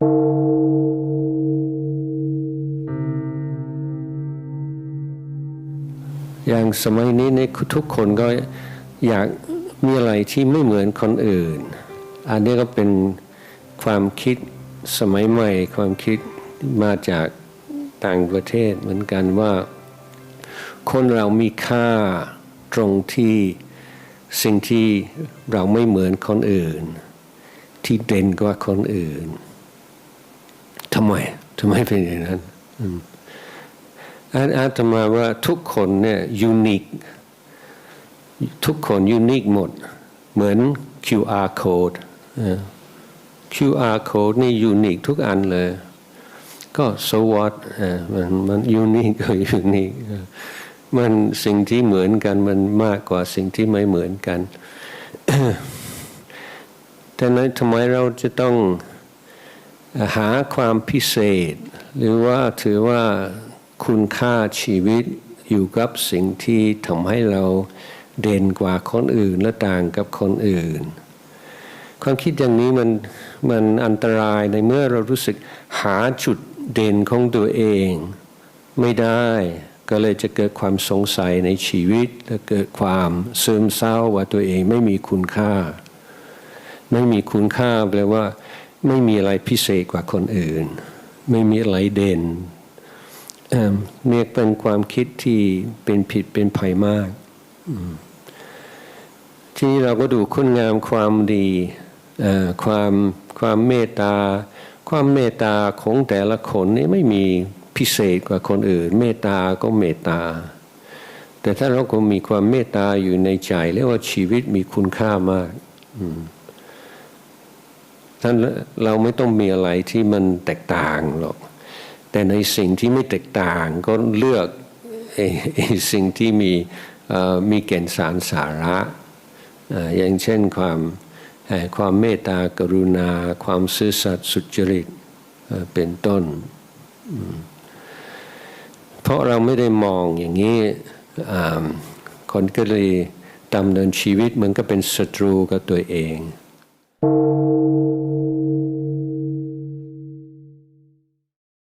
อย่างสมัยนี้เนี่ทุกคนก็อยากมีอะไรที่ไม่เหมือนคนอื่น อันนี้ก็เป็นความคิดสมัยใหม่ ความคิดมาจากต่างประเทศเหมือนกันว่า คนเรามีค่าตรงที่สิ่งที่เราไม่เหมือนคนอื่น ที่เด่นกว่าคนอื่น ทำไมทำไมเป็นอย่างนั้นอืมอาอาตมาว่าทุกคนเนี่ยยูนิคทุกคนยูนิคหมด เหมือน QR code QR code นี่ยูนิคทุกอันเลย ก็ so what เออมันมันยูนิคก็ยูนิคมันสิ่งที่เหมือนกันมันมากกว่าสิ่งที่ไม่เหมือนกันแต่นั้นทำไมเราจะต้อง หาความพิเศษ หรือว่าถือว่าคุณค่าชีวิตอยู่กับสิ่งที่ทำให้เราเด่นกว่าคนอื่นและต่างกับคนอื่น ความคิดอย่างนี้มันมันอันตรายในเมื่อเรารู้สึกหาจุดเด่นของตัวเอง ไม่ได้ก็เลยจะเกิดความสงสัยในชีวิต และเกิดความซึมเศร้าว่าตัวเองไม่มีคุณค่า ไม่มีคุณค่าแปลว่า ไม่มีอะไรพิเศษกว่าคนอื่น ไม่มีอะไรเด่นเนี่ยเป็นความคิดที่เป็นผิดเป็นภัยมาก ทีนี้เราก็ดูคุณงามความดีความความเมตตา ความเมตตาของแต่ละคนนี่ไม่มีพิเศษกว่าคนอื่น เมตตาก็เมตตา แต่ถ้าเราก็มีความเมตตาอยู่ในใจเรียกว่าชีวิตมีคุณค่ามาก ท่านเราไม่ต้องมีอะไรที่มันแตกต่างหรอก แต่ในสิ่งที่ไม่แตกต่างก็เลือกอสิ่งที่มีเอ่อมีแก่นสารสาระ อย่างเช่นความความเมตตากรุณา ความซื่อสัตย์สุจริตเป็นต้น เพราะเราไม่ได้มองอย่างนี้คนก็เลยดำเนินชีวิตเหมือนกับเป็นศัตรูกับตัวเอง